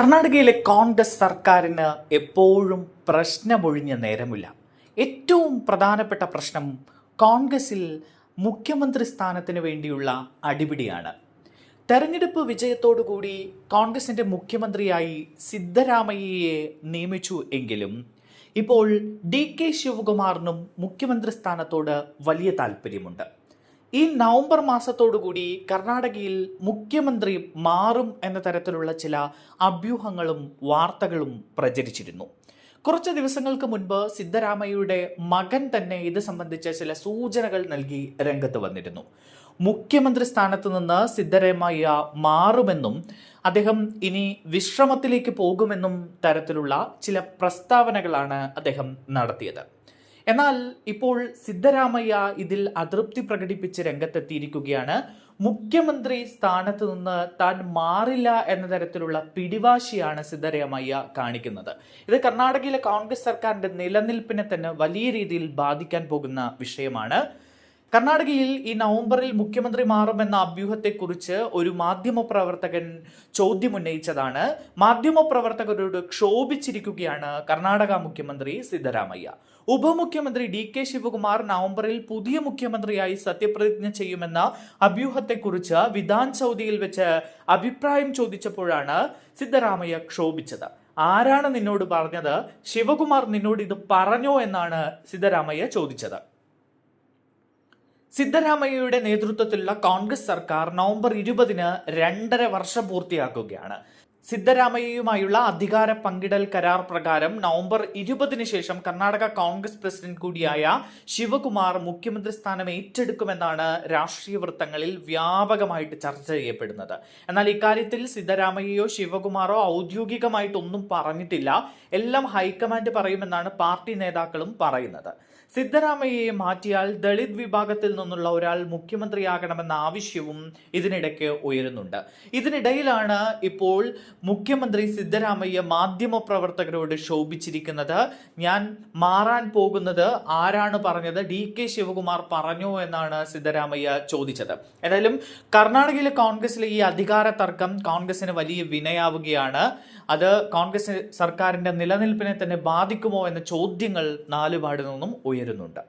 കർണാടകയിലെ കോൺഗ്രസ് സർക്കാരിന് എപ്പോഴും പ്രശ്നമൊഴിഞ്ഞ നേരമില്ല. ഏറ്റവും പ്രധാനപ്പെട്ട പ്രശ്നം കോൺഗ്രസിൽ മുഖ്യമന്ത്രി സ്ഥാനത്തിന് വേണ്ടിയുള്ള അടിപിടിയാണ്. തെരഞ്ഞെടുപ്പ് വിജയത്തോടുകൂടി കോൺഗ്രസിന്റെ മുഖ്യമന്ത്രിയായി സിദ്ധരാമയ്യയെ നിയമിച്ചു എങ്കിലും ഇപ്പോൾ ഡി കെ ശിവകുമാറിനും മുഖ്യമന്ത്രി സ്ഥാനത്തോട് വലിയ താല്പര്യമുണ്ട്. ഈ നവംബർ മാസത്തോടുകൂടി കർണാടകയിൽ മുഖ്യമന്ത്രി മാറും എന്ന തരത്തിലുള്ള ചില അഭ്യൂഹങ്ങളും വാർത്തകളും പ്രചരിച്ചിരുന്നു. കുറച്ച് ദിവസങ്ങൾക്ക് മുൻപ് സിദ്ധരാമയ്യയുടെ മകൻ തന്നെ ഇത് സംബന്ധിച്ച ചില സൂചനകൾ നൽകി രംഗത്ത് വന്നിരുന്നു. മുഖ്യമന്ത്രി സ്ഥാനത്ത് നിന്ന് സിദ്ധരാമയ്യ മാറുമെന്നും അദ്ദേഹം ഇനി വിശ്രമത്തിലേക്ക് പോകുമെന്നും തരത്തിലുള്ള ചില പ്രസ്താവനകളാണ് അദ്ദേഹം നടത്തിയത്. എന്നാൽ ഇപ്പോൾ സിദ്ധരാമയ്യ ഇതിൽ അതൃപ്തി പ്രകടിപ്പിച്ച് രംഗത്തെത്തിയിരിക്കുകയാണ്. മുഖ്യമന്ത്രി സ്ഥാനത്ത് നിന്ന് താൻ മാറില്ല എന്ന തരത്തിലുള്ള പിടിവാശിയാണ് സിദ്ധരാമയ്യ കാണിക്കുന്നത്. ഇത് കർണാടകയിലെ കോൺഗ്രസ് സർക്കാരിന്റെ നിലനിൽപ്പിനെ തന്നെ വലിയ രീതിയിൽ ബാധിക്കാൻ പോകുന്ന വിഷയമാണ്. കർണാടകയിൽ ഈ നവംബറിൽ മുഖ്യമന്ത്രി മാറുമെന്ന അഭ്യൂഹത്തെക്കുറിച്ച് ഒരു മാധ്യമ പ്രവർത്തകൻ ചോദ്യമുന്നയിച്ചതാണ് മാധ്യമ പ്രവർത്തകരോട് ക്ഷോഭിച്ചിരിക്കുകയാണ് കർണാടക മുഖ്യമന്ത്രി സിദ്ധരാമയ്യ. ഉപമുഖ്യമന്ത്രി ഡി കെ ശിവകുമാർ നവംബറിൽ പുതിയ മുഖ്യമന്ത്രിയായി സത്യപ്രതിജ്ഞ ചെയ്യുമെന്ന അഭ്യൂഹത്തെക്കുറിച്ച് വിധാൻ ചൗദിയിൽ വെച്ച് അഭിപ്രായം ചോദിച്ചപ്പോഴാണ് സിദ്ധരാമയ്യ ക്ഷോഭിച്ചത്. ആരാണ് നിന്നോട് പറഞ്ഞത്? ശിവകുമാർ നിന്നോട് ഇത് പറഞ്ഞോ എന്നാണ് സിദ്ധരാമയ്യ ചോദിച്ചത്. സിദ്ധരാമയ്യയുടെ നേതൃത്വത്തിലുള്ള കോൺഗ്രസ് സർക്കാർ നവംബർ ഇരുപതിന് രണ്ടര വർഷം പൂർത്തിയാക്കുകയാണ്. സിദ്ധരാമയ്യയുമായുള്ള അധികാര പങ്കിടൽ കരാർ പ്രകാരം നവംബർ ഇരുപതിന് ശേഷം കർണാടക കോൺഗ്രസ് പ്രസിഡന്റ് കൂടിയായ ശിവകുമാർ മുഖ്യമന്ത്രി സ്ഥാനം ഏറ്റെടുക്കുമെന്നാണ് രാഷ്ട്രീയ വൃത്തങ്ങളിൽ വ്യാപകമായിട്ട് ചർച്ച ചെയ്യപ്പെടുന്നത്. എന്നാൽ ഇക്കാര്യത്തിൽ സിദ്ധരാമയ്യയോ ശിവകുമാറോ ഔദ്യോഗികമായിട്ടൊന്നും പറഞ്ഞിട്ടില്ല. എല്ലാം ഹൈക്കമാൻഡ് പറയുമെന്നാണ് പാർട്ടി നേതാക്കളും പറയുന്നത്. സിദ്ധരാമയ്യയെ മാറ്റിയാൽ ദളിത് വിഭാഗത്തിൽ നിന്നുള്ള ഒരാൾ മുഖ്യമന്ത്രിയാകണമെന്ന ആവശ്യവും ഇതിനിടയ്ക്ക് ഉയരുന്നുണ്ട്. ഇതിനിടയിലാണ് ഇപ്പോൾ മുഖ്യമന്ത്രി സിദ്ധരാമയ്യ മാധ്യമ പ്രവർത്തകരോട് ശോഭിച്ചിരിക്കുന്നത്. ഞാൻ മാറാൻ പോകുന്നത് ആരാണ് പറഞ്ഞത്? ഡി കെ ശിവകുമാർ പറഞ്ഞു എന്നാണ് സിദ്ധരാമയ്യ ചോദിച്ചത്. ഏതായാലും കർണാടകയിലെ കോൺഗ്രസിലെ ഈ അധികാര തർക്കം കോൺഗ്രസിന് വലിയ വിനയാവുകയാണ്. അത് കോൺഗ്രസ് സർക്കാരിന്റെ നിലനിൽപ്പിനെ തന്നെ ബാധിക്കുമോ എന്ന ചോദ്യങ്ങൾ നാലുപാട് നിന്നും ഉയരുന്നുണ്ട്.